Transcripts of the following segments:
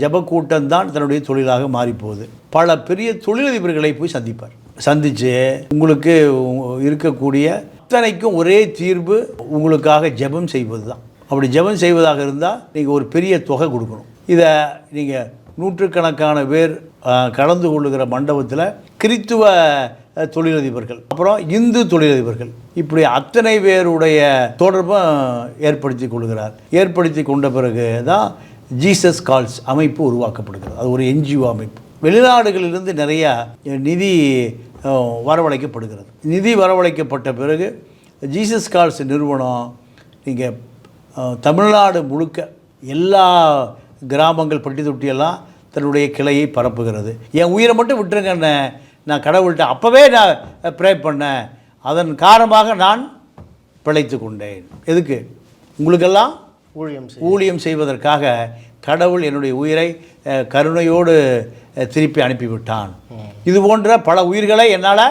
ஜபக்கூட்டம் தான் தன்னுடைய தொழிலாக மாறிப்போகுது. பல பெரிய தொழிலதிபர்களை போய் சந்திப்பார். சந்தித்து உங்களுக்கு இருக்கக்கூடிய அத்தனைக்கும் ஒரே தீர்வு உங்களுக்காக ஜெபம் செய்வது தான் அப்படி ஜெபம் செய்வதாக இருந்தால் நீங்கள் ஒரு பெரிய தொகை கொடுக்கணும். இதை நீங்கள் நூற்றுக்கணக்கான பேர் கலந்து கொள்ளுகிற மண்டபத்தில் கிறித்துவ தொழிலதிபர்கள் அப்புறம் இந்து தொழிலதிபர்கள் இப்படி அத்தனை பேருடைய தொடர்பும் ஏற்படுத்தி கொள்கிறார். ஏற்படுத்தி கொண்ட பிறகு தான் ஜீசஸ் கால்ஸ் அமைப்பு உருவாக்கப்படுகிறது. அது ஒரு என்ஜிஓ அமைப்பு. வெளிநாடுகளிலிருந்து நிறையா நிதி வரவழைக்கப்படுகிறது. நிதி வரவழைக்கப்பட்ட பிறகு ஜீசஸ் கால்ஸ் நிறுவனம் நீங்கள் தமிழ்நாடு முழுக்க எல்லா கிராமங்கள் பட்டி தொட்டியெல்லாம் தன்னுடைய கிளையை பரப்புகிறது. என் உயிரை மட்டும் விட்டுருங்கண்ணே. நான் கடவுள்கிட்ட அப்போவே நான் ப்ரே பண்ணேன். அதன் காரணமாக நான் பிழைத்து கொண்டேன். எதுக்கு? உங்களுக்கெல்லாம் ஊழியம் ஊழியம் செய்வதற்காக கடவுள் என்னுடைய உயிரை கருணையோடு திருப்பி அனுப்பிவிட்டான். இது போன்ற பல உயிர்களை என்னால்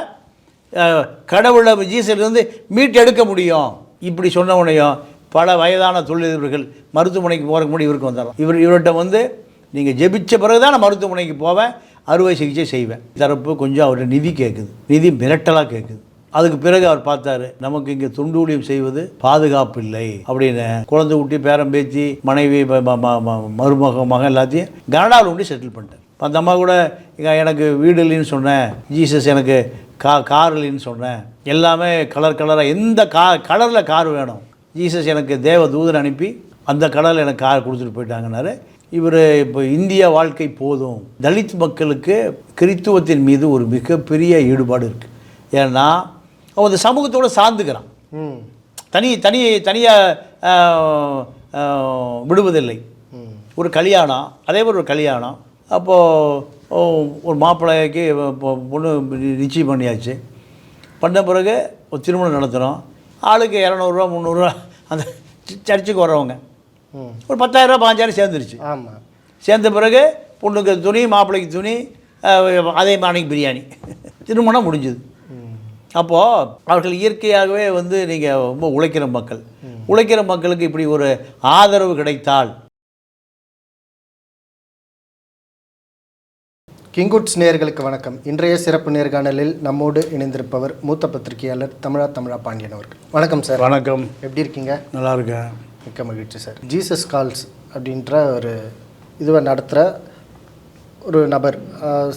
கடவுளை ஜீசலிருந்து மீட்டெடுக்க முடியும். இப்படி சொன்ன உடனேயும் பல வயதான தொழிலதிபர்கள் மருத்துவமனைக்கு போகிறதுக்கு முன்னாடி இவருக்கு வந்துடும் இவர் இவர்கிட்ட வந்து நீங்கள் ஜெபிச்ச பிறகு தான் நான் மருத்துவமனைக்கு போவேன் அறுவை சிகிச்சை செய்வேன் தரப்பு கொஞ்சம் அவர்கிட்ட நிதி கேட்குது நிதி மிரட்டலாக கேட்குது அதுக்கு பிறகு அவர் பார்த்தாரு நமக்கு இங்கே துண்டூழியம் செய்வது பாதுகாப்பு இல்லை அப்படின்னு. குழந்தை ஊட்டி பேரம் பேச்சு மனைவி ம- ம- ம- ம- மருமக மகன் எல்லாத்தையும் கனடாவில் கொண்டு செட்டில் பண்ணிட்டேன் அந்த அம்மா கூட எனக்கு வீடு இல்லைன்னு சொன்னேன். ஜீசஸ் எனக்கு கா கார் இல்லைன்னு சொன்னேன். எல்லாமே கலர் கலராக எந்த கா கலரில் கார் வேணும்? ஜீசஸ் எனக்கு தேவ தூதன் அனுப்பி அந்த கலரில் எனக்கு கார் கொடுத்துட்டு போயிட்டாங்கன்னாரு. இவர் இப்போ இந்திய வாழ்க்கை போதும். தலித் மக்களுக்கு கிறித்துவத்தின் மீது ஒரு மிகப்பெரிய ஈடுபாடு இருக்குது ஏன்னா அவன் அந்த சமூகத்தோடு சார்ந்துக்கிறான். ம். தனி தனி தனியாக விடுவதில்லை. ஒரு கல்யாணம் அதே மாதிரி ஒரு கல்யாணம் அப்போது ஒரு மாப்பிள்ளைக்கு பொண்ணு நிச்சயம் பண்ணியாச்சு. பண்ண பிறகு ஒரு திருமணம் நடத்துகிறோம் ஆளுக்கு இரநூறுவா முந்நூறுரூவா அந்த சர்ச்சுக்கு வர்றவங்க. ஒரு பத்தாயிரரூபா பாஞ்சாயிரம் சேர்ந்துருச்சு. ஆமாம் சேர்ந்த பிறகு பொண்ணுக்கு துணி மாப்பிள்ளைக்கு துணி அதே மாணிக்கு பிரியாணி. திருமணம் முடிஞ்சுது. அப்போது அவர்கள் இயற்கையாகவே வந்து நீங்கள் ரொம்ப உழைக்கிற மக்கள். உழைக்கிற மக்களுக்கு இப்படி ஒரு ஆதரவு கிடைத்தால். கிங்குட்ஸ் நேயர்களுக்கு வணக்கம். இன்றைய சிறப்பு நேர்காணலில் நம்மோடு இணைந்திருப்பவர் மூத்த பத்திரிகையாளர் தமிழா தமிழா பாண்டியன் அவர்கள். வணக்கம் சார். வணக்கம். எப்படி இருக்கீங்க? நல்லா இருக்கேன். மிக்க மகிழ்ச்சி சார். ஜீசஸ் கால்ஸ் அப்படின்ற ஒரு இதுவை நடத்துகிற ஒரு நபர்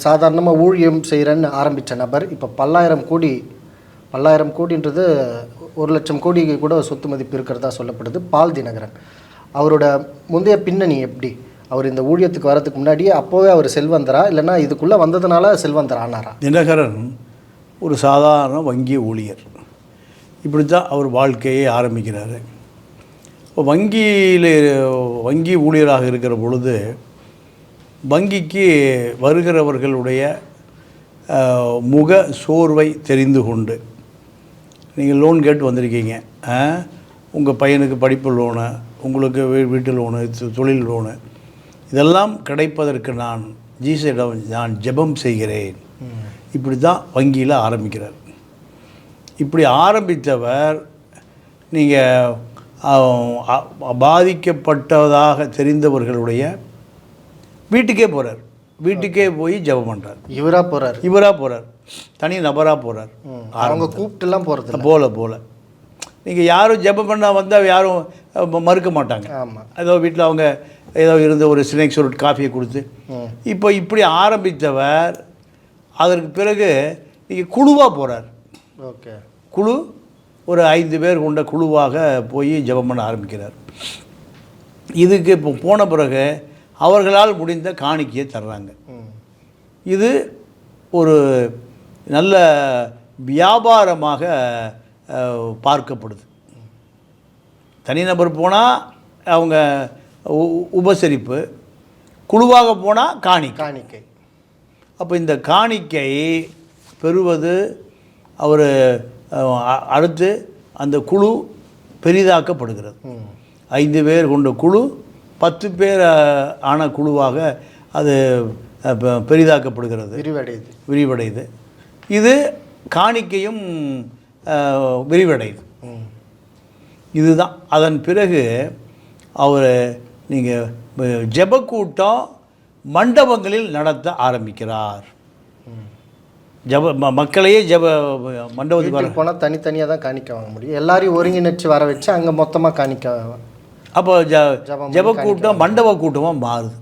சாதாரணமாக ஊழியம் செய்கிறேன்னு ஆரம்பித்த நபர் இப்போ பல்லாயிரம் கோடி பல்லாயிரம் கோடின்றது ஒரு லட்சம் கோடி கூட சொத்து மதிப்பு இருக்கிறதா சொல்லப்படுது பால் தினகரன். அவரோட முந்தைய பின்னணி எப்படி? அவர் இந்த ஊழியத்துக்கு வரதுக்கு முன்னாடியே அப்போவே அவர் செல்வந்தரா? இல்லைன்னா இதுக்குள்ளே வந்ததுனால செல்வந்தர் ஆனாரா? தினகரன் ஒரு சாதாரண வங்கி ஊழியர். இப்படி தான் அவர் வாழ்க்கையை ஆரம்பிக்கிறார். இப்போ வங்கியில் வங்கி ஊழியராக இருக்கிற பொழுது வங்கிக்கு வருகிறவர்களுடைய முக சோர்வை தெரிந்து கொண்டு நீங்கள் லோன் கேட்டு வந்திருக்கீங்க. உங்கள் பையனுக்கு படிப்பு லோனு உங்களுக்கு வீ- வீட்டு லோனு தொழில் லோனு இதெல்லாம் கிடைப்பதற்கு நான் ஜீசரிடம் நான் ஜெபம் செய்கிறேன். இப்படி தான் வங்கியில் ஆரம்பிக்கிறார். இப்படி ஆரம்பித்தவர் நீங்கள் பாதிக்கப்பட்டதாக தெரிந்தவர்களுடைய வீட்டுக்கே போகிறார் வீட்டுக்கே போய் ஜெபம் பண்ணுறார் இவரா போகிறார் இவராக போகிறார் தனி நபராக போகிறார் அவங்க கூப்பிட்டுலாம் போகிறது போல போல. நீங்கள் யாரும் ஜெபம் பண்ண வந்தால் யாரும் மறுக்க மாட்டாங்க. ஆமாம் ஏதோ வீட்டில் அவங்க ஏதோ இருந்த ஒரு ஸ்நாக்ஸ் ஒரு காஃபியை கொடுத்து. இப்போ இப்படி ஆரம்பித்தவர் அதற்கு பிறகு நீங்கள் குழுவாக போகிறார் ஓகே. குழு ஒரு ஐந்து பேர் கொண்ட குழுவாக போய் ஜெபம் பண்ண ஆரம்பிக்கிறார். இதுக்கு இப்போ போன பிறகு அவர்களால் முடிந்த காணிக்கையை தர்றாங்க. இது ஒரு நல்ல வியாபாரமாக பார்க்கப்படுது. தனிநபர் போனால் அவங்க உபசரிப்பு குழுவாக போனால் காணிக்கை. காணிக்கை. அப்போ இந்த காணிக்கை பெறுவது அவர் அடுத்து அந்த குழு பெரிதாக்கப்படுகிறது. ஐந்து பேர் கொண்ட குழு பத்து பேர் ஆன குழுவாக அது பெரிதாக்கப்படுகிறது. விரிவடையுது. விரிவடையுது. இது காணிக்கையும் விரிவடையுது. இதுதான். அதன் பிறகு அவர் நீங்கள் ஜெபக்கூட்டம் மண்டபங்களில் நடத்த ஆரம்பிக்கிறார். ஜப மக்களையே ஜப மண்டபத்துக்கு போனால் தனித்தனியாக தான் காணிக்க வாங்க முடியும். எல்லாரையும் ஒருங்கிணைச்சு வர வச்சு அங்கே மொத்தமாக காணிக்க அப்போ ஜ ஜப கூட்டம் மண்டப கூட்டமாக மாறுது.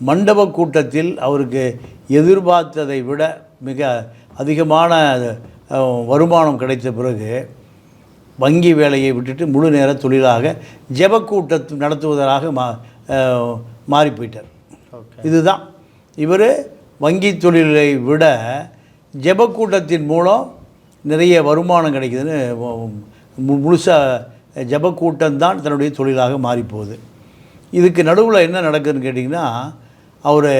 மண்டப கூட்டத்தில் அவருக்கு எதிர்பார்த்ததை விட மிக அதிகமான வருமானம் கிடைத்த பிறகு வங்கி வேலையை விட்டுட்டு முழு நேர தொழிலாக ஜெப கூட்டத்தை நடத்துவதாக மா மாறி போயிட்டார். இதுதான். இவர் வங்கி தொழிலை விட ஜெப கூட்டத்தின் மூலம் நிறைய வருமானம் கிடைக்குதுன்னு மு- ஜபக்கூட்டம்தான் தன்னுடைய தொழிலாக மாறிப்போகுது. இதுக்கு நடுவில் என்ன நடக்குதுன்னு கேட்டிங்கன்னா அவர்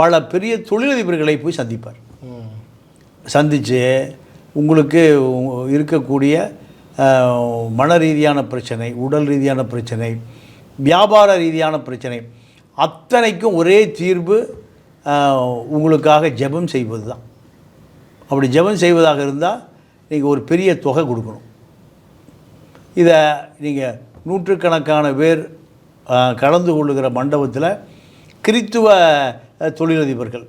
பல பெரிய தொழிலதிபர்களை போய் சந்திப்பார். சந்தித்து உங்களுக்கு இருக்கக்கூடிய மன ரீதியான பிரச்சனை உடல் ரீதியான பிரச்சனை வியாபார ரீதியான பிரச்சனை அத்தனைக்கும் ஒரே தீர்வு உங்களுக்காக ஜெபம் செய்வது தான் அப்படி ஜெபம் செய்வதாக இருந்தால் நீங்கள் ஒரு பெரிய தொகை கொடுக்கணும். இதை நீங்கள் நூற்றுக்கணக்கான பேர் கலந்து கொள்ளுகிற மண்டபத்தில் கிறித்துவ தொழிலதிபர்கள்.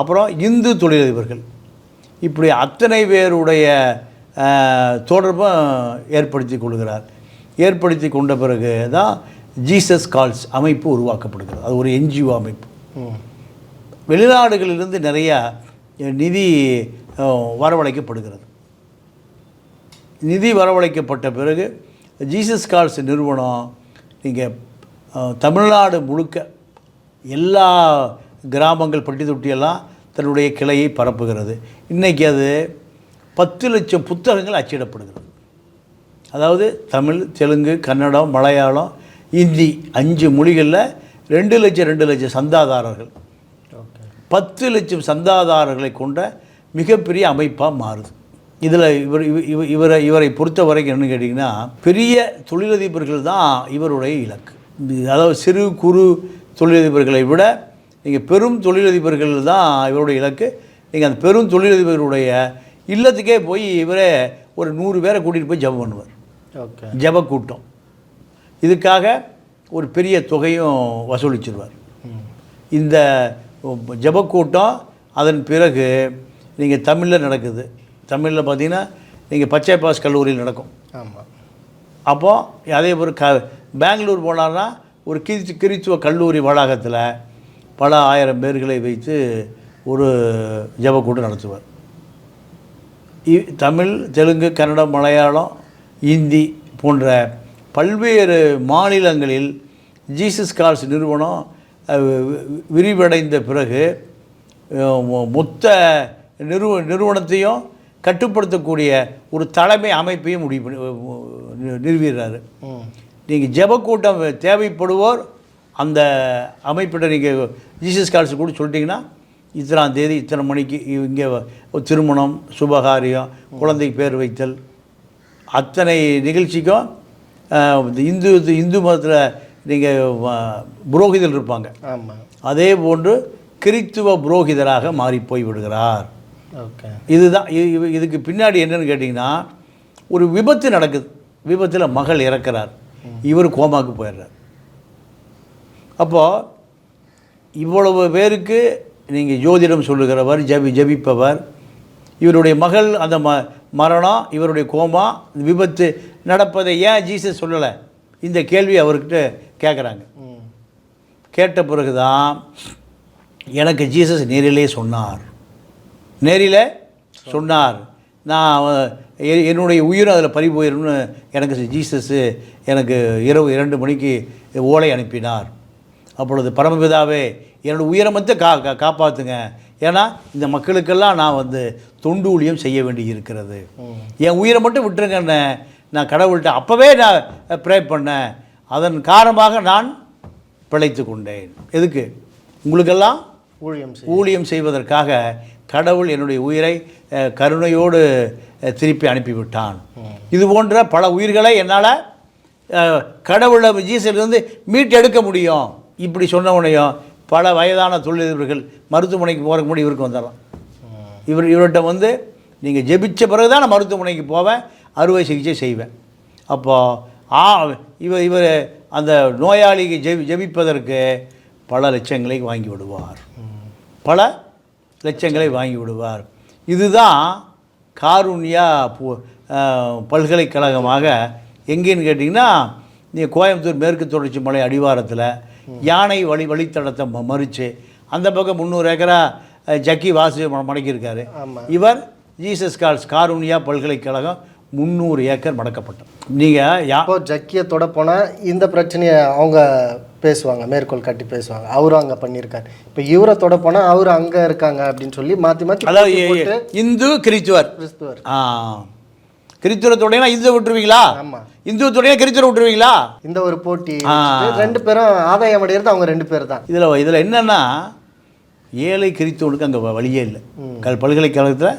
அப்புறம் இந்து தொழிலதிபர்கள். இப்படி அத்தனை பேருடைய தொடர்பும் ஏற்படுத்தி கொள்கிறார். ஏற்படுத்தி கொண்ட பிறகு தான் ஜீசஸ் கால்ஸ் அமைப்பு உருவாக்கப்படுகிறது. அது ஒரு என்ஜிஓ அமைப்பு. வெளிநாடுகளிலிருந்து நிறையா நிதி வரவழைக்கப்படுகிறது. நிதி வரவழைக்கப்பட்ட பிறகு ஜீசஸ் கால்ஸ் நிறுவனம் நீங்கள் தமிழ்நாடு முழுக்க எல்லா கிராமங்கள் பட்டி தொட்டியெல்லாம் தன்னுடைய கிளையை பரப்புகிறது. இன்றைக்கி அது பத்து லட்சம் புத்தகங்கள் அச்சிடப்படுகிறது. அதாவது தமிழ் தெலுங்கு கன்னடம் மலையாளம் இந்தி அஞ்சு மொழிகளில் ரெண்டு லட்சம் ரெண்டு லட்சம் சந்தாதாரர்கள். ஓகே. பத்து லட்சம் சந்தாதாரர்களை கொண்ட மிகப்பெரிய அமைப்பாக மாறுது. இதில் இவர் இவ- இவ- இவரை இவரை பொறுத்த வரைக்கும் என்ன கேட்டிங்கன்னா பெரிய தொழிலதிபர்கள் தான் இவருடைய இலக்கு. அதாவது சிறு குறு தொழிலதிபர்களை விட நீங்கள் பெரும் தொழிலதிபர்கள் தான் இவருடைய இலக்கு. நீங்கள் அந்த பெரும் தொழிலதிபர்களுடைய இல்லத்துக்கே போய் இவரே ஒரு நூறு பேரை கூட்டிகிட்டு போய் ஜெபம் பண்ணுவார். ஓகே. ஜெப கூட்டம். இதுக்காக ஒரு பெரிய தொகையும் வசூலிச்சிருவார். இந்த ஜபக்கூட்டம் அதன் பிறகு நீங்கள் தமிழில் நடக்குது. தமிழில் பார்த்தீங்கன்னா நீங்கள் பச்சை பாஸ் கல்லூரியில் நடக்கும். ஆமாம் அப்போது அதே ஒரு க பெங்களூர் போனார்னா ஒரு கிறித்து கிறித்துவ கல்லூரி வளாகத்தில் பல ஆயிரம் பேர்களை வைத்து ஒரு ஜபக்கூட்டம் நடத்துவார். தமிழ் தெலுங்கு கன்னடம் மலையாளம் இந்தி போன்ற பல்வேறு மாநிலங்களில் ஜீசஸ் கால்ஸ் நிறுவனம் விரிவடைந்த பிறகு மொத்த நிறுவ நிறுவனத்தையும் கட்டுப்படுத்தக்கூடிய ஒரு தலைமை அமைப்பையும் முடிவு பண்ணி நிறுவிடுறாரு. நீங்கள் ஜெபக்கூட்டம் தேவைப்படுவோர் அந்த அமைப்பிட்ட நீங்கள் ஜீசஸ் கால்ஸ் கூட சொல்லிட்டீங்கன்னா இத்தனாம் தேதி இத்தனை மணிக்கு இங்கே திருமணம் சுபகாரியம் குழந்தைக்கு பேர் வைத்தல். அத்தனை நிகழ்ச்சிக்கும் இந்த இந்து இந்து மதத்தில் நீங்கள் புரோகிதர் இருப்பாங்க. அதே போன்று கிறித்துவ புரோகிதராக மாறி போய் விடுகிறார். இதுதான் இது- இது- இதுக்கு பின்னாடி என்னன்னு கேட்டிங்கன்னா ஒரு விபத்து நடக்குது. விபத்தில் மகள் இறக்கிறார். இவர் கோமாக்கு போயிடுறார். அப்போது இவ்வளவு பேருக்கு நீங்கள் ஜோதிடம் சொல்லுகிறவர் ஜபி ஜபிப்பவர் இவருடைய மகள் அந்த ம மரணம் இவருடைய கோமா விபத்து நடப்பதை ஏன் ஜீசஸ் சொல்லலை? இந்த கேள்வி அவர்கிட்ட கேட்குறாங்க கேட்ட பிறகு தான் எனக்கு ஜீசஸ் நேரிலே சொன்னார். நேரில் சொன்னார். நான் என்னுடைய உயிர் அதில் பறி போயிடும்னு எனக்கு ஜீசஸ் எனக்கு இரவு இரண்டு மணிக்கு ஓலை அனுப்பினார். அப்பொழுது பரமபிதாவே என்னோட உயிரை மட்டும் கா கா- காப்பாற்றுங்க ஏன்னா இந்த மக்களுக்கெல்லாம் நான் வந்து தொண்டு ஊழியம் செய்ய வேண்டி இருக்கிறது. என் உயிரை மட்டும் விட்டுருங்கண்ணே. நான் கடவுள்கிட்ட அப்போவே நான் ப்ரே பண்ணேன். அதன் காரணமாக நான் பிழைத்து கொண்டேன். எதுக்கு? உங்களுக்கெல்லாம் ஊழியம் ஊழியம் செய்வதற்காக கடவுள் என்னுடைய உயிரை கருணையோடு திருப்பி அனுப்பிவிட்டான். இது போன்ற பல உயிர்களை என்னால் கடவுளை ஜீசிலிருந்து மீட்டெடுக்க முடியும். இப்படி சொன்னவனையும் பல வயதான தொழிலதிபர்கள் மருத்துவமனைக்கு போகிறதுக்கு முன்னாடி இவருக்கு வந்துடலாம் இவர் இவர்கிட்ட வந்து நீங்கள் ஜெபிச்ச பிறகு தான் நான் மருத்துவமனைக்கு போவேன் அறுவை சிகிச்சை செய்வேன். அப்போது ஆ இவர் இவர் அந்த நோயாளிக்கு ஜெபி ஜெபிப்பதற்கு பல லட்சங்களை வாங்கி விடுவார். பல லட்சங்களை வாங்கி விடுவார் இதுதான் அஹ், பல்கலைக்கழகமாக எங்கேன்னு கேட்டிங்கன்னா நீ கோயம்புத்தூர் மேற்கு தொடர்ச்சி மலை அடிவாரத்தில் யானை வழி வழித்தடத்தை ம- மறித்து அந்த பக்கம் முந்நூறு ஏக்கரா ஜக்கி வாசு மடக்கியிருக்காரு. இவர் ஜீசஸ் கால்ஸ் காருண்யா பல்கலைக்கழகம் முந்நூறு ஏக்கர் மடக்கப்பட்டது நீங்கள் யா இப்போ ஜக்கியை தொட போனால் இந்த பிரச்சனையை அவங்க பேசுவாங்க மேற்கோள் காட்டி பேசுவாங்க. அவரும் அங்கே பண்ணியிருக்காரு. இப்போ இவரை தொட போனால் அவர் அங்கே இருக்காங்க அப்படின்னு சொல்லி மாற்றி மாற்றி அதாவது இந்து கிறிஸ்துவர். கிறிஸ்துவர். ஆ. கிறிஸ்துவத்தோடையா இந்து விட்டுருவீங்களா? இந்துவத்தோடையா கிறிஸ்துவ விட்டுருவீங்களா? இந்த ஒரு போட்டி ரெண்டு பேரும் ஆதாயம் அடையிறது அவங்க ரெண்டு பேர் தான். இதில் இதில் என்னன்னா ஏழை கிறிஸ்துவனுக்கு அங்கே வழியே இல்லை. கல் பல்கலைக்கழகத்தில்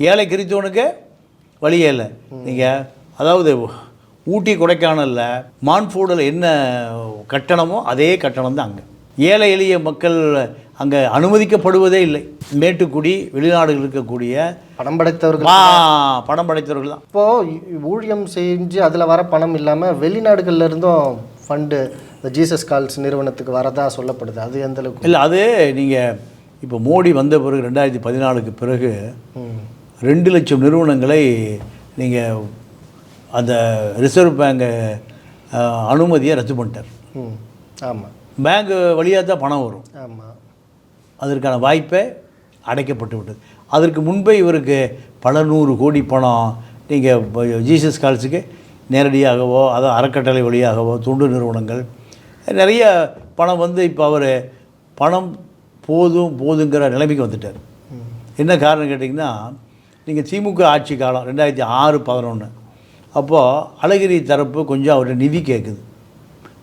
ஏழை கிறிஸ்துவனுக்கு வழியே இல்லை. நீங்கள் அதாவது ஊட்டி கொடைக்கானலில் மான்ஃபோர்டில் என்ன கட்டணமோ அதே கட்டணம் தான் அங்கே. ஏழை எளிய மக்கள் அங்கே அனுமதிக்கப்படுவதே இல்லை. மேட்டுக்குடி வெளிநாடுகள் இருக்கக்கூடிய பணம் படைத்தவர்கள். பணம் படைத்தவர்கள் தான். இப்போ இ- ஊழியம் செஞ்சு அதில் வர பணம் இல்லாமல் வெளிநாடுகள்ல இருந்தும் ஃபண்டு இந்த ஜீசஸ் கால்ஸ் நிறுவனத்துக்கு வரதா சொல்லப்படுது. அது எந்த அளவுக்கு? இல்லை அது நீங்கள் இப்போ மோடி வந்த பிறகு ரெண்டாயிரத்தி பதினாலுக்கு பிறகு. ரெண்டு லட்சம் நிறுவனங்களை நீங்கள் அந்த ரிசர்வ் பேங்கு அனுமதியை ரத்து பண்ணிட்டார். ஆமாம் பேங்க் வழியாக தான் பணம் வரும். ஆமாம் அதற்கான வாய்ப்பை அடைக்கப்பட்டு விட்டது. அதற்கு முன்பே இவருக்கு பல நூறு கோடி பணம் நீங்கள் ஜீசஸ் கால்ஸுக்கு நேரடியாகவோ அதோ அறக்கட்டளை வழியாகவோ தொண்டு நிறுவனங்கள் நிறைய பணம் வந்து இப்போ அவர் பணம் போதும் போதுங்கிற நிலைமைக்கு வந்துட்டார். என்ன காரணம் கேட்டிங்கன்னா நீங்கள் திமுக ஆட்சி காலம் ரெண்டாயிரத்தி ஆறு பதினொன்று அப்போது அழகிரி தரப்பு கொஞ்சம் அவர்கிட்ட நிதி கேட்குது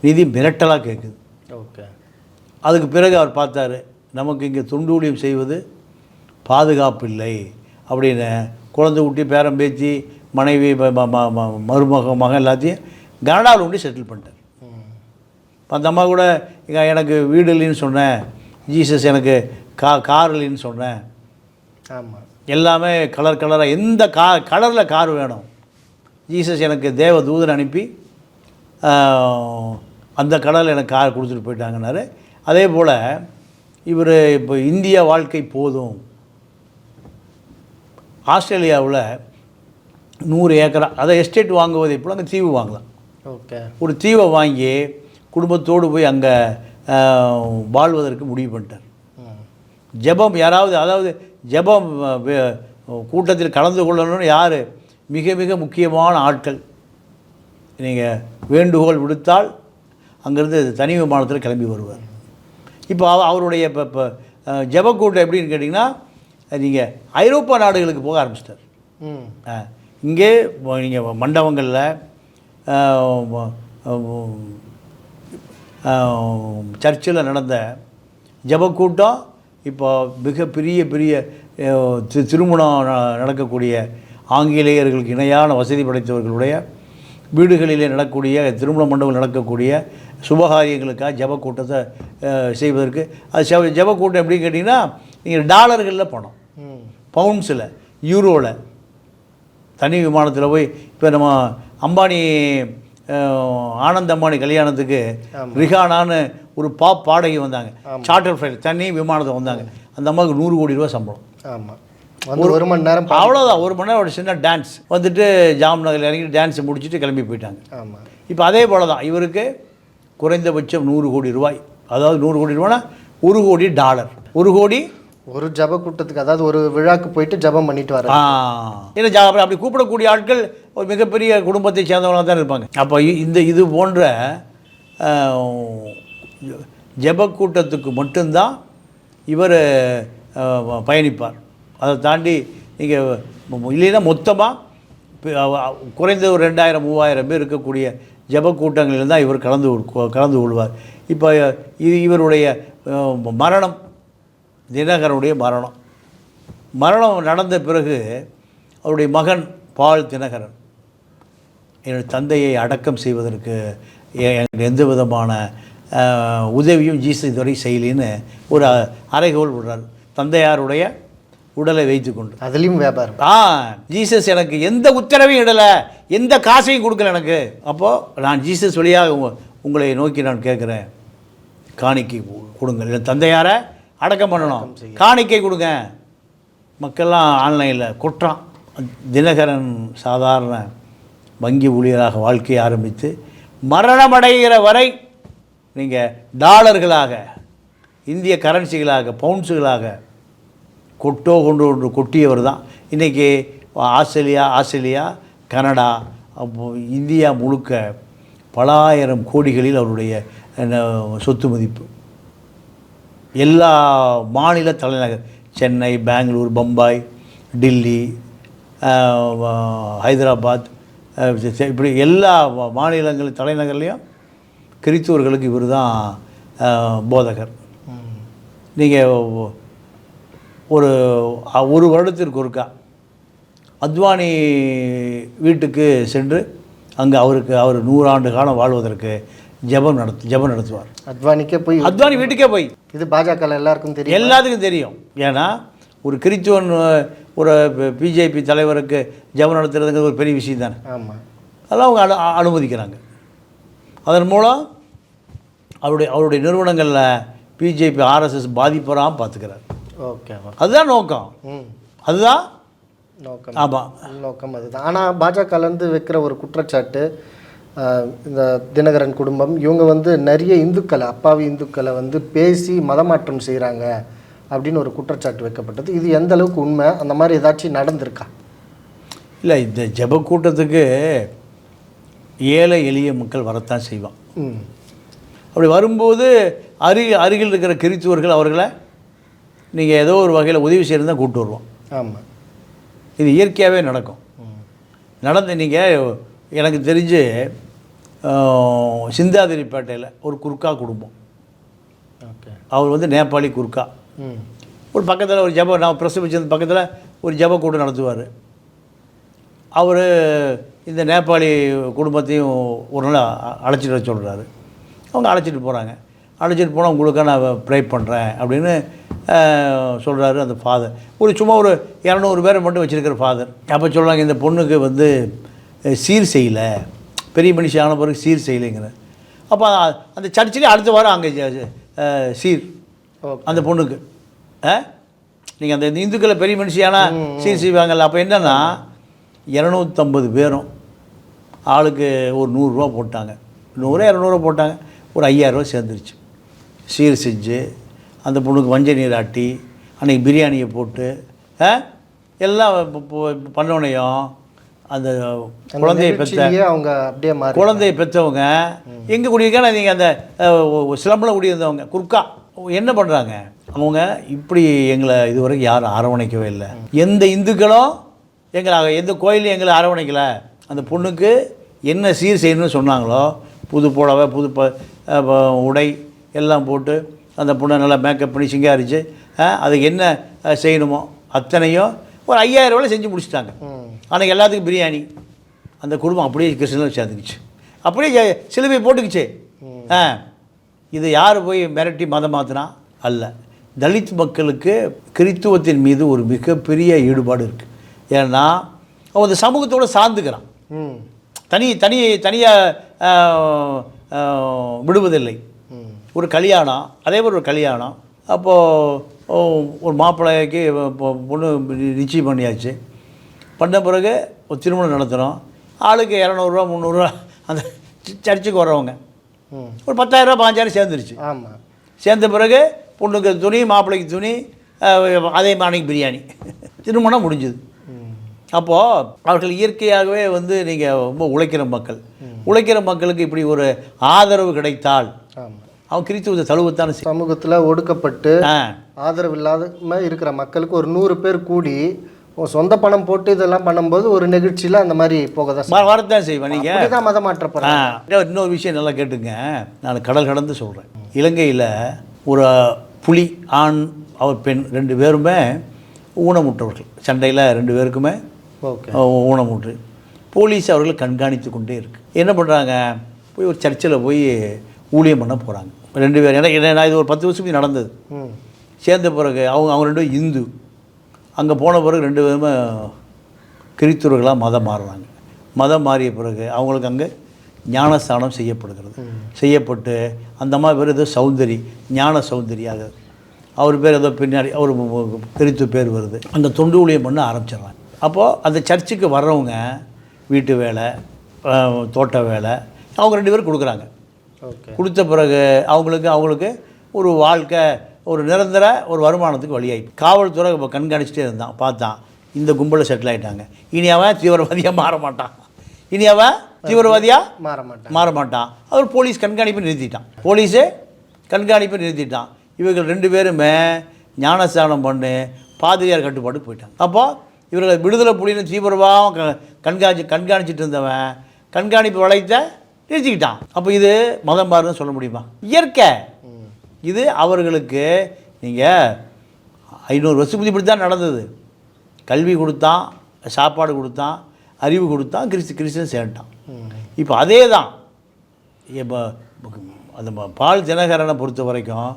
நிதி மிரட்டலாக கேட்குது ஓகே. அதுக்கு பிறகு அவர் பார்த்தாரு நமக்கு இங்கே துண்டூழியம் செய்வது பாதுகாப்பு இல்லை. அப்படின்னு குழந்தை ஊட்டி பேரம் பேத்தி மனைவி மருமக மகன் எல்லாத்தையும் கனடாவில் உண்டு செட்டில் பண்ணிட்டார். அந்த அம்மா கூட "இங்க எனக்கு வீடு இல்லைன்னு சொன்னேன். ஜீசஸ் எனக்கு கா கார் இல்லைன்னு சொன்னேன். ஆமாம் எல்லாமே கலர் கலராக எந்த கா கலரில் கார் வேணும்? ஜீசஸ் எனக்கு தேவ தூதன் அனுப்பி அந்த கலரில் எனக்கு கார் கொடுத்துட்டு போயிட்டாங்கன்னாரு. அதே போல் இவர் இப்போ இந்திய வாழ்க்கை போதும். ஆஸ்திரேலியாவில் நூறு ஏக்கரா அதை எஸ்டேட் வாங்குவதை போல் அங்கே தீவு வாங்கலாம். ஓகே. ஒரு தீவை வாங்கி குடும்பத்தோடு போய் அங்கே வாழ்வதற்கு முடிவு பண்ணிட்டார். ஜெபம் யாராவது அதாவது ஜெபம் கூட்டத்தில் கலந்து கொள்ளணும்னு யார்? மிக மிக முக்கியமான ஆட்கள். நீங்கள் வேண்டுகோள் விடுத்தால் அங்கேருந்து தனி விமானத்தில் கிளம்பி வருவார். இப்போ அவ- அவருடைய இப்போ இப்போ அஹ், ஜெப கூட்டம் எப்படின்னு கேட்டிங்கன்னா நீங்கள் ஐரோப்பா நாடுகளுக்கு போக ஆரம்பிச்சிட்டார். இங்கே நீங்கள் மண்டபங்களில் சர்ச்சில் நடந்த ஜபக்கூட்டம் இப்போ மிகப்பெரிய பெரிய பெரிய தி- திருமணம் ந- நடக்கக்கூடிய ஆங்கிலேயர்களுக்கு இணையான வசதி படைத்தவர்களுடைய வீடுகளிலே நடக்கக்கூடிய திருமண மண்டபங்கள் நடக்கக்கூடிய சுபகாரியங்களுக்காக ஜப கூட்டத்தை செய்வதற்கு. அது ஜப கூட்டம் எப்படின்னு கேட்டிங்கன்னா நீங்கள் டாலர்களில் பணம். பவுன்ஸில் பவுண்ட்ஸில் யூரோவில் தனி விமானத்தில் போய் இப்போ நம்ம அம்பானி அஹ், ஆனந்த் அம்பானி கல்யாணத்துக்கு ரிஹானான்னு ஒரு பாப் பாடகி வந்தாங்க. சார்ட்டர் ஃப்ளைட் தனி விமானத்தை வந்தாங்க. அந்த அம்மாவுக்கு நூறு கோடி ரூபா சம்பளம். ஆமாம் ஒரு மணி நேரம் அவ்வளோதான் ஒரு மணி நேரம் ஒரு சின்ன டான்ஸ் வந்துட்டு ஜாம் நகரில் இறங்கி டான்ஸ் முடிச்சுட்டு கிளம்பி போயிட்டாங்க. ஆமாம் இப்போ அதே போல தான் இவருக்கு குறைந்தபட்சம் நூறு கோடி ரூபாய். அதாவது நூறு கோடி ரூபானா ஒரு கோடி டாலர். ஒரு கோடி ஒரு ஜப கூட்டத்துக்கு அதாவது ஒரு விழாக்கு போயிட்டு ஜெபம் பண்ணிட்டு வர ஆ. ஏன்னா ஜா- அப்படி கூப்பிடக்கூடிய ஆட்கள் ஒரு மிகப்பெரிய குடும்பத்தை சேர்ந்தவங்களாக தான் இருப்பாங்க. அப்போ இந்த இது போன்ற ஜப கூட்டத்துக்கு மட்டும்தான் இவர் பயணிப்பார். அதை தாண்டி நீங்கள் இல்லைன்னா மொத்தமாக குறைந்த ஒரு ரெண்டாயிரம் மூவாயிரம் பேர் இருக்கக்கூடிய ஜப கூட்டங்களில் தான் இவர் கலந்து கலந்து கொள்வார். இப்போ இவருடைய மரணம் தினகரனுடைய மரணம். மரணம் நடந்த பிறகு அவருடைய மகன் பால் தினகரன். என்னுடைய தந்தையை அடக்கம் செய்வதற்கு எனக்கு எந்த விதமான உதவியும் ஜீசஸ் இதுவரை செய்யலின்னு ஒரு அறைகோல் விடுறார். தந்தையாருடைய உடலை வைத்துக்கொண்டு அதுலேயும் வியாபாரம். ஆ ஜீசஸ் எனக்கு எந்த உத்தரவையும் இடலை எந்த காசையும் கொடுக்கல எனக்கு. அப்போது நான் ஜீசஸ் வழியாக உங்க- உங்களை நோக்கி நான் கேட்குறேன். காணிக்கை கு- கொடுங்க இல்லை தந்தையாரை அடக்கம் பண்ணணும். காணிக்கை கொடுங்க. மக்கள்லாம் ஆன்லைனில் கொட்டுறான் தினகரன் சாதாரண வங்கி ஊழியராக வாழ்க்கையை ஆரம்பித்து மரணமடைகிற வரை நீங்கள் டாலர்களாக இந்திய கரன்சிகளாக பவுன்ஸுகளாக கொட்டோ கொண்டு ஒன்று கொட்டியவர் தான். இன்றைக்கி ஆஸ்திரேலியா ஆஸ்திரேலியா கனடா இந்தியா முழுக்க பலாயிரம் கோடிகளில் அவருடைய சொத்து மதிப்பு. எல்லா மாநில தலைநகர் சென்னை பெங்களூர் பம்பாய் டில்லி ஹைதராபாத் இப்படி எல்லா மாநிலங்கள் தலைநகர்லேயும் கிறித்துவர்களுக்கு இவர் தான் போதகர். நீங்கள் ஒரு ஒரு வருடத்திற்கு ஒருக்கா அத்வானி வீட்டுக்கு சென்று அங்கே அவருக்கு அவர் நூறாண்டு காலம் வாழ்வதற்கு ஜெபம் நடத்து ஜெபம் நடத்துவார். அத்வானிக்கே போய் அத்வானி வீட்டுக்கே போய். இது பாஜக எல்லாருக்கும் தெரியும்? எல்லாத்துக்கும் தெரியும். ஏன்னா ஒரு கிறித்துவன் ஒரு பிஜேபி தலைவருக்கு ஜெபம் நடத்துறதுங்கிறது ஒரு பெரிய விஷயம் தானே. ஆமாம் அதெல்லாம் அவங்க அனு அனுமதிக்கிறாங்க. அதன் மூலம் அவருடைய அவருடைய நிறுவனங்களில் பிஜேபி ஆர்எஸ்எஸ் பாதிப்பறாமல் பார்த்துக்கிறார் ஓகே அதுதான் நோக்கம். அதுதான் நோக்கம். ஆமாம் நோக்கம் அதுதான். ஆனால் பாஜகலேருந்து வைக்கிற ஒரு குற்றச்சாட்டு இந்த தினகரன் குடும்பம் இவங்க வந்து நிறைய இந்துக்களை அப்பாவி இந்துக்களை வந்து பேசி மதமாற்றம் செய்கிறாங்க அப்படின்னு ஒரு குற்றச்சாட்டு வைக்கப்பட்டது. இது எந்த அளவுக்கு உண்மை? அந்த மாதிரி ஏதாச்சும் நடந்திருக்கா? இல்லை இந்த ஜெப கூட்டத்துக்கு ஏழை எளிய மக்கள் வரத்தான் செய்வான். ம். அப்படி வரும்போது அருகி அருகில் இருக்கிற கிறித்துவர்கள் அவர்களை நீங்கள் ஏதோ ஒரு வகையில் உதவி செய்யறது தான் கூப்பிட்டு வருவோம். ஆமாம் இது இயற்கையாகவே நடக்கும். நடந்து நீங்கள் எனக்கு தெரிஞ்சு சிந்தாதிரிப்பேட்டையில் ஒரு குர்கா குடும்பம். ஓகே. அவர் வந்து நேபாளி குர்கா. ம். ஒரு பக்கத்தில் ஒரு ஜப நான் பிரசவிச்சது பக்கத்தில் ஒரு ஜப கூட்டம் நடத்துவார். அவர் இந்த நேபாளி குடும்பத்தையும் ஒரு நாள் அழைச்சிட்டு வர சொல்கிறாரு அவங்க அழைச்சிட்டு போகிறாங்க அழைச்சிட்டு போனால் உங்களுக்காக நான் ப்ரே பண்ணுறேன் அப்படின்னு சொல்கிறாரு அந்த ஃபாதர் ஒரு சும்மா ஒரு இரநூறு பேரை மட்டும் வச்சுருக்கிற ஃபாதர் அப்போ சொல்கிறாங்க இந்த பொண்ணுக்கு வந்து சீர் செய்யலை. பெரிய மனுஷி ஆன பிறகு சீர் செய்யலைங்கிற. அப்போ அந்த சர்ச்சிலே அடுத்த வாரம் அங்கே சீர். அந்த பொண்ணுக்கு. ஆ நீங்கள் அந்த இந்துக்களை பெரிய மனுஷியானா சீர் செய்வாங்கல்ல அப்போ என்னன்னா இரநூத்தம்பது பேரும் ஆளுக்கு ஒரு நூறுரூவா போட்டாங்க. நூறு இரநூறுவா போட்டாங்க. ஒரு ஐயாயிரரூவா சேர்ந்துருச்சு. சீர் செஞ்சு அந்த பொண்ணுக்கு மஞ்சள் நீர் ஆட்டி அன்றைக்கி பிரியாணியை போட்டு எல்லாம் பண்ணோனையும் அந்த குழந்தையை பெற்ற அவங்க அப்படியே குழந்தையை பெற்றவங்க எங்கே குடியிருக்கா நீங்கள் அந்த சிலம்பில் குடியிருந்தவங்க குர்கா என்ன பண்ணுறாங்க அவங்க இப்படி எங்களை இதுவரைக்கும் யாரும் அரவணைக்கவே இல்லை. எந்த இந்துக்களும் எங்களை எந்த கோயிலையும் எங்களை அரவணைக்கலை. அந்த பொண்ணுக்கு என்ன சீர் செய்யணும்னு சொன்னாங்களோ புது புடவை புது ப உடை எல்லாம் போட்டு அந்த பொண்ணை நல்லா மேக்கப் பண்ணி சிங்காரிச்சு அதுக்கு என்ன செய்யணுமோ அத்தனையும் ஒரு ஐயாயிரம் ரூபாய் செஞ்சு முடிச்சிட்டாங்க. அன்றைக்கி எல்லாத்துக்கும் பிரியாணி. அந்த குடும்பம் அப்படியே கிருஷ்ணனில் சேர்ந்துக்குச்சு அப்படியே சிலுவை போட்டுக்குச்சு. ஆ இது யார் போய் மிரட்டி மதம் மாற்றினா அல்ல. தலித் மக்களுக்கு கிறித்துவத்தின் மீது ஒரு மிகப்பெரிய ஈடுபாடு இருக்குது ஏன்னா அவன் அந்த சமூகத்தோட சார்ந்துக்கிறான். தனி தனி தனியாக விடுவதில்லை. ஒரு கல்யாணம் அதே மாதிரி ஒரு கல்யாணம். அப்போது ஒரு மாப்பிள்ளைக்கு பொண்ணு நிச்சயம் பண்ணியாச்சு. பண்ண பிறகு ஒரு திருமணம் நடத்துகிறோம் ஆளுக்கு இரநூறுவா முந்நூறுரூவா அந்த சர்ச்சுக்கு வர்றவங்க. ஒரு பத்தாயிரரூவா பாஞ்சாயிரம் சேர்ந்துருச்சு. ஆமாம் சேர்ந்த பிறகு பொண்ணுக்கு துணி மாப்பிள்ளைக்கு துணி அதே மாணிக்கு பிரியாணி. திருமணம் முடிஞ்சுது. அப்போது அவர்கள் இயற்கையாகவே வந்து நீங்கள் ரொம்ப உழைக்கிற மக்கள். உழைக்கிற மக்களுக்கு இப்படி ஒரு ஆதரவு கிடைத்தால் அவன் கிறித்துவத்தை தழுவத்தானே. சமூகத்தில் ஒடுக்கப்பட்டு ஆ. ஆதரவு இல்லாத இருக்கிற மக்களுக்கு ஒரு நூறு பேர் கூடி சொந்த பணம் போட்டு இதெல்லாம் பண்ணும்போது ஒரு நிகழ்ச்சியில் அந்த மாதிரி போக தான் வரத்தான் செய்வேன் நீங்கள் அப்படிதான் மதம் மாற்றப்படுறாங்க. ஆ. இன்னொரு விஷயம் நல்லா கேட்டுங்க. நான் கடல் கடந்து சொல்கிறேன் இலங்கையில் ஒரு புலி ஆண் அவர் பெண் ரெண்டு பேருமே ஊனமுற்றவர்கள். சண்டையில் ரெண்டு பேருக்குமே ஓகே. ஊனமுற்று. போலீஸ் அவர்களை கண்காணித்து கொண்டே இருக்கு. என்ன பண்ணுறாங்க போய் ஒரு சர்ச்சில் போய் ஊழியம் பண்ண போகிறாங்க ரெண்டு பேர். ஏன்னா இது ஒரு பத்து வருஷத்துக்கு நடந்தது. சேர்ந்த பிறகு அவங்க அவங்க ரெண்டு பேரும் இந்து. அங்கே போன பிறகு ரெண்டு பேருமே கிறித்துவர்களாக மதம் மாறுறாங்க. மதம் மாறிய பிறகு அவங்களுக்கு அங்கே ஞானஸ்தானம் செய்யப்படுகிறது. செய்யப்பட்டு அந்த அம்மா பேர் ஏதோ சௌந்தரி ஞான சௌந்தரியாக. அவர் பேர் ஏதோ பின்னாடி அவர் கிறித்து பேர் வருது. அந்த தொண்டு ஊழியம் பண்ண ஆரம்பிச்சிடுறாங்க. அப்போது அந்த சர்ச்சுக்கு வர்றவங்க வீட்டு வேலை தோட்ட வேலை அவங்க ரெண்டு பேரும் கொடுக்குறாங்க. கொடுத்த பிறகு அவங்களுக்கு அவங்களுக்கு ஒரு வாழ்க்கை ஒரு நிரந்தர ஒரு வருமானத்துக்கு வழியாயிட்டு காவல்துறை இப்போ கண்காணிச்சிட்டே இருந்தான். பார்த்தான். இந்த கும்பலில் செட்டில் ஆயிட்டாங்க. இனி அவன் தீவிரவாதியாக மாற மாட்டான். இனி அவன் தீவிரவாதியாக மாற மாட்டேன். மாற மாட்டான். அவர் போலீஸ் கண்காணிப்பு நிறுத்திட்டான். போலீஸே கண்காணிப்பு நிறுத்திட்டான். இவர்கள் ரெண்டு பேருமே ஞானஸ்தானம் பண்ணி பாதிரியார் கட்டுப்பாட்டுக்கு போயிட்டாங்க. அப்போ இவர்களை விடுதலை புலின்னு தீவிரவாகம் க கண்காணிச்சு கண்காணிச்சிட்டு இருந்தவன் கண்காணிப்பு வளையத்தை நிறுத்திக்கிட்டான். அப்போ இது மதம் மாறுன்னு சொல்ல முடியுமா? இயற்கை. இது அவர்களுக்கு நீங்கள் ஐநூறு வருஷத்துக்கு இப்படி தான் நடந்தது. கல்வி கொடுத்தான் சாப்பாடு கொடுத்தான் அறிவு கொடுத்தான் கிறிஸ்து கிறிஸ்தன் சேர்ந்துட்டான் இப்போ அதே தான் இப்போ அந்த பால் தினகரனை பொறுத்த வரைக்கும்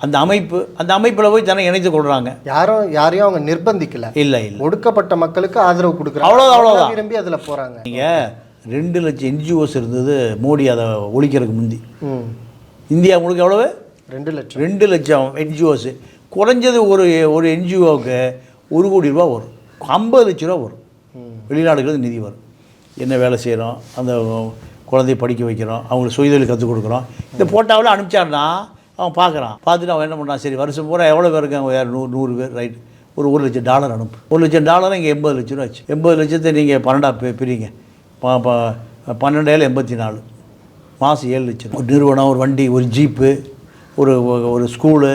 அந்த அமைப்பு அந்த அமைப்பில் போய் தன்னை இணைத்து கொள்கிறாங்க யாரும் யாரையும் அவங்க நிர்பந்திக்கல. இல்லை இல்லை. ஒடுக்கப்பட்ட மக்களுக்கு ஆதரவு கொடுக்குறாங்க. அவ்வளவுதான். அவங்க விரும்பி அதில் போகிறாங்க நீங்கள் ரெண்டு லட்சம் என்ஜிஓஸ் இருந்தது மோடி அதை ஒழிக்கிறதுக்கு முந்தி. இந்தியா முழுக்க எவ்வளவு? ரெண்டு லட்சம். ரெண்டு லட்சம் என்ஜிஓஸ் குறைஞ்சது ஒரு ஒரு என்ஜிஓவுக்கு ஒரு கோடி ரூபா வரும். ஐம்பது லட்ச ரூபா வரும். வெளிநாடுகளுக்கு நிதி வரும். என்ன வேலை செய்கிறோம் அந்த குழந்தைய படிக்க வைக்கிறோம். அவங்களுக்கு சுயதொழில் கற்றுக் கொடுக்குறோம். இந்த போட்டாவில் அனுப்பிச்சாருன்னா அவன் பார்க்குறான். பார்த்துட்டு அவன் என்ன பண்ணுறான் சரி வருஷம் பூரா எவ்வளோ பேர் இருக்காங்க? யார் நூறு நூறு பேர் ரைட் ஒரு ஒரு லட்சம் டாலர் அனுப்பு. ஒரு லட்சம் டாலர் இங்கே எண்பது லட்ச ரூபா ஆச்சு. எண்பது லட்சத்தை நீங்கள் பன்னெண்டா பிரிங்க. ப ப- பன்னெண்டாயிரம் எண்பத்தி நாலு. மாதம் ஏழு லட்சம். ஒரு நிறுவனம் ஒரு வண்டி ஒரு ஜீப்பு ஒரு ஒரு ஸ்கூலு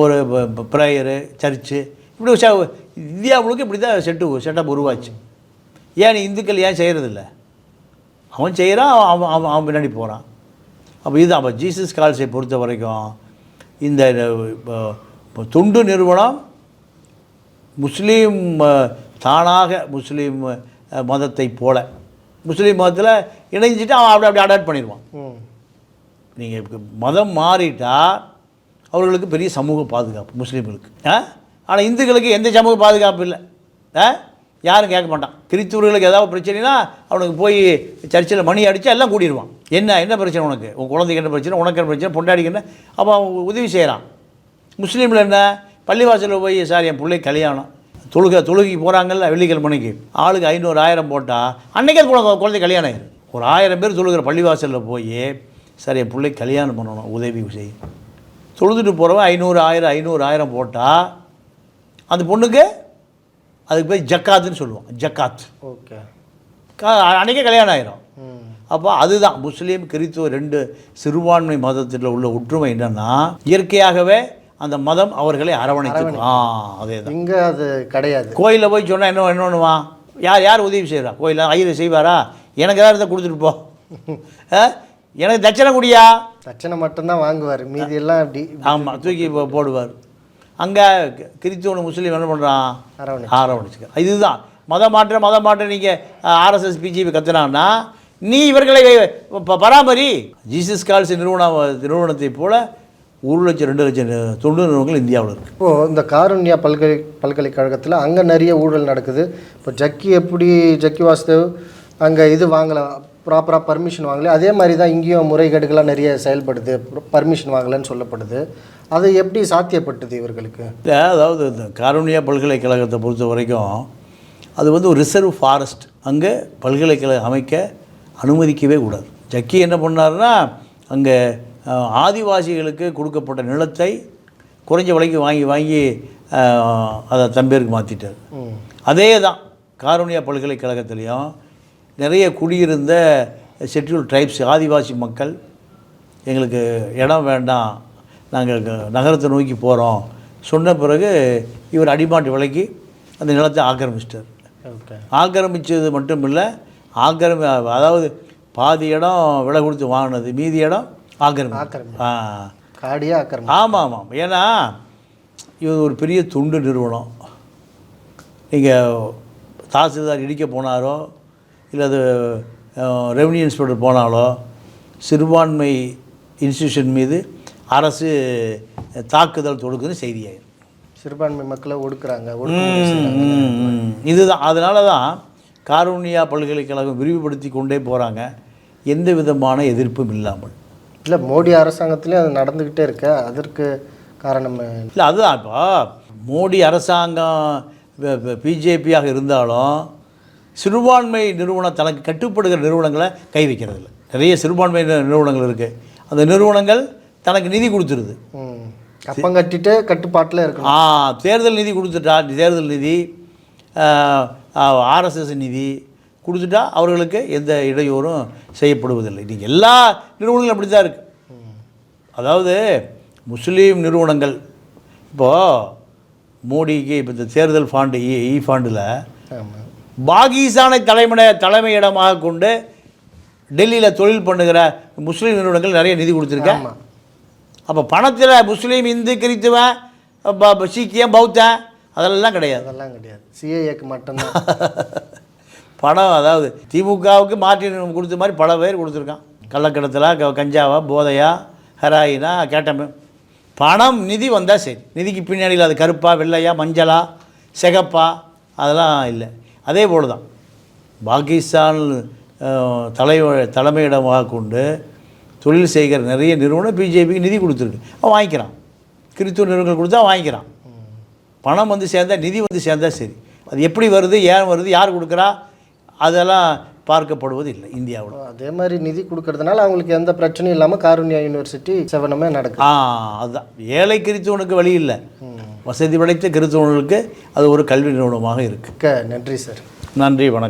ஒரு ப்ரேயரு சர்ச்சு இப்படி இந்தியா முழுக்க இப்படி தான் செட்டு செட்டப் உருவாச்சு. ஏன் நீ இந்துக்கள் ஏன் செய்கிறதில்ல அவன் செய்கிறான் அவன் அவன் அவன் பின்னாடி போகிறான் அப்போ இது அப்போ ஜீசஸ் கால்ஸை பொறுத்த வரைக்கும் இந்த தொண்டு நிறுவனம் முஸ்லீம் தானாக முஸ்லீம் மதத்தை போல. முஸ்லீம் மதத்தில் இணைஞ்சிட்டு அவன் அப்படி அப்படி அடாப்ட் பண்ணிடுவான். நீங்கள் மதம் மாறிட்டா அவர்களுக்கு பெரிய சமூக பாதுகாப்பு முஸ்லீம்களுக்கு. ஆ? ஆனால் இந்துக்களுக்கு எந்த சமூக பாதுகாப்பு இல்லை. ஆ? யாரும் கேட்க மாட்டான். கிறிஸ்துவர்களுக்கு ஏதாவது பிரச்சனைனா அவனுக்கு போய் சர்ச்சில் மணி அடித்தா எல்லாம் கூடிடுவான் என்ன என்ன பிரச்சனை உனக்கு? உன் குழந்தைக்கு என்ன பிரச்சனை? உனக்கு என்ன பிரச்சனை? பொண்டாடிக்கு என்ன? அப்போ அவன் உதவி செய்கிறான் முஸ்லீமில் என்ன? பள்ளிவாசலில் போய் சார் என் பிள்ளை கல்யாணம். தொழுகை தொழுகைக்கு போகிறாங்கல்ல வெள்ளிக்கிழமைக்கு. ஆளுக்கு ஐநூறு ஆயிரம் போட்டால் அன்றைக்கே குழந்தை குழந்தை கல்யாணம் ஆயிரும். ஒரு ஆயிரம் பேர் தொழுகிற பள்ளிவாசலில் போய் சார் என் பிள்ளை கல்யாணம் பண்ணணும் உதவி செய். தொழுதுட்டு போகிறவன் ஐநூறு ஆயிரம் ஐநூறு ஆயிரம் போட்டால் அந்த பொண்ணுக்கு அதுக்கு பேர் ஜக்காத்துன்னு சொல்லுவோம் ஜக்காத். ஓகே. க- அன்னைக்கே கல்யாணம் ஆயிரும். அப்போ அதுதான் முஸ்லீம் கிறித்துவ ரெண்டு சிறுபான்மை மதத்தில் உள்ள ஒற்றுமை என்னன்னா இயற்கையாகவே அந்த மதம் அவர்களை அரவணைச்சு ஆ அதே தான் இங்கே அது கிடையாது. கோயிலில் போய் சொன்னால் என்ன என்ன பண்ணுவான்? யார் யார் உதவி செய்கிறா கோயிலில் ஐயர் செய்வாரா? எனக்கு ஏதாவது இருந்தால் கொடுத்துட்டு போ? எனக்கு தட்சணை குடியா? தட்சணை மட்டும்தான் வாங்குவார். மீதி எல்லாம் அப்படி ஆமாம் தூக்கி போடுவார். அங்கே கிறிஸ்துவ முஸ்லீம் என்ன பண்ணுறான் அரவணை ஆரம்பிச்சுக்க இதுதான். மத மாற்றம் மத மாற்றம் நீங்கள் ஆர்எஸ்எஸ் பிஜேபி கத்துனான்னா நீ இவர்களை பராமரி ஜீசஸ் கால்ஸ் நிறுவன நிறுவனத்தை போல ஒரு லட்சம் ரெண்டு லட்சம் தொண்டு நிறுவனங்கள் இந்தியாவில் இருக்குது இப்போது இந்த காருண்யா பல்கலை பல்கலைக்கழகத்தில் அங்கே நிறைய ஊழல் நடக்குது. இப்போ ஜக்கி எப்படி ஜக்கி வாசுதேவ் அங்கே இது வாங்கலை ப்ராப்பராக பர்மிஷன் வாங்கல. அதே மாதிரி தான் இங்கேயும் முறைகேடுகள்லாம் நிறைய செயல்படுது பர்மிஷன் வாங்கலைன்னு சொல்லப்படுது. அது எப்படி சாத்தியப்பட்டது இவர்களுக்கு? அதாவது இந்த காருண்யா பல்கலைக்கழகத்தை பொறுத்த வரைக்கும் அது வந்து ஒரு ரிசர்வ் ஃபாரஸ்ட் அங்கே பல்கலைக்கழகம் அமைக்க அனுமதிக்கவே கூடாது. ஜக்கி என்ன பண்ணாருன்னா அங்கே ஆதிவாசிகளுக்கு கொடுக்கப்பட்ட நிலத்தை குறைஞ்ச விலைக்கு வாங்கி வாங்கி அதை தம்பேருக்கு மாற்றிட்டார் அதே தான் காருண்யா பல்கலைக்கழகத்துலேயும் நிறைய குடியிருந்த ஷெட்யூல் ட்ரைப்ஸ் ஆதிவாசி மக்கள் எங்களுக்கு இடம் வேண்டாம் நாங்கள் நகரத்தை நோக்கி போகிறோம் சொன்ன பிறகு இவர் அடிமாட்டு விலைக்கு அந்த நிலத்தை ஆக்கிரமிச்சிட்டார். ஆக்கிரமித்தது மட்டும் இல்லை ஆக்கிரமி அதாவது பாதி இடம் விலை கொடுத்து வாங்கினது மீதி இடம் ஆக்கிரமி ஆக்கிரமி. ஆ. காடியா ஆக்கிரமி. ஆமாம் ஆமாம் ஏன்னா இது ஒரு பெரிய தொண்டு நிறுவனம். நீங்கள் தாசில்தார் இடிக்க போனாரோ இல்லை அது ரெவன்யூ இன்ஸ்பெக்டர் போனாலோ சிறுபான்மை இன்ஸ்டியூஷன் மீது அரசு தாக்குதல் தொடுக்குன்னு செய்தியாயிரும் சிறுபான்மை மக்களை ஒடுக்குறாங்க. இதுதான். அதனால தான் காரூணியா பல்கலைக்கழகம் விரிவுபடுத்தி கொண்டே போகிறாங்க எந்த விதமான எதிர்ப்பும் இல்லாமல். இல்லை மோடி அரசாங்கத்திலையும் அது நடந்துக்கிட்டே இருக்கு. அதற்கு காரணம் இல்லை அதுதான். இப்போ மோடி அரசாங்கம் பிஜேபியாக இருந்தாலும் சிறுபான்மை நிறுவனம் தனக்கு கட்டுப்படுகிற நிறுவனங்களை கை வைக்கிறது இல்லை நிறைய சிறுபான்மை நிறுவனங்கள் இருக்குது அந்த நிறுவனங்கள் தனக்கு நிதி கொடுத்துருது. கப்பம் கட்டிட்டு கட்டுப்பாட்டில் இருக்கணும். ஆ தேர்தல் நிதி கொடுத்துட்டா தேர்தல் நிதி ஆர்எஸ்எஸ் நிதி கொடுத்துட்டா அவர்களுக்கு எந்த இடையூறும் செய்யப்படுவதில்லை. நீங்கள் எல்லா நிறுவனங்களும் அப்படி தான் இருக்குது அதாவது முஸ்லீம் நிறுவனங்கள் இப்போது மோடிக்கு இப்போ இந்த தேர்தல் ஃபாண்டு இ இ ஃபாண்டில் பாகிஸ்தானை தலைமைய தலைமையிடமாக கொண்டு டெல்லியில் தொழில் பண்ணுகிற முஸ்லீம் நிறுவனங்கள் நிறைய நிதி கொடுத்துருக்கேன் அப்போ பணத்தில் முஸ்லீம் இந்து கிறித்துவன் சீக்கியம் பௌத்தன் அதெல்லாம் கிடையாது. அதெல்லாம் கிடையாது. சிஏஏக்கு மட்டும்தான். பணம் அதாவது திமுகவுக்கு மார்ட்டின் கொடுத்த மாதிரி பல பேர் கொடுத்துருக்கான். கள்ளக்கடத்தலா கஞ்சாவா போதையா ஹெராயினா கேட்டமே. பணம் நிதி வந்தால் சரி. நிதிக்கு பின்னாடியில் அது கருப்பா வெள்ளையா மஞ்சளா சிகப்பா அதெல்லாம் இல்லை. அதே போல் தான் பாகிஸ்தான் தலை தலைமையிடமாக கொண்டு தொழில் செய்கிற நிறைய நிறுவனம் பிஜேபிக்கு நிதி கொடுத்துருக்கு. அவன் வாங்கிக்கிறான். கிறித்துவ நிறுவனங்கள் கொடுத்தா வாங்கிக்கிறான். பணம் வந்து சேர்ந்தா நிதி வந்து சேர்ந்தா சரி. அது எப்படி வருது ஏன் வருது யார் கொடுக்குறா அதெல்லாம் பார்க்கப்படுவது இல்லை இந்தியாவில் அதே மாதிரி நிதி கொடுக்கறதுனால அவங்களுக்கு எந்த பிரச்சனையும் இல்லாமல் காருண்யா யூனிவர்சிட்டி செவனமே நடக்குது. ஆ அதுதான். ஏழை கிறித்துவனுக்கு வழி இல்லை. வசதி படைத்த கிறித்துவனுக்கு அது ஒரு கல்வி நிறுவனமாக இருக்குது நன்றி சார். நன்றி வணக்கம்.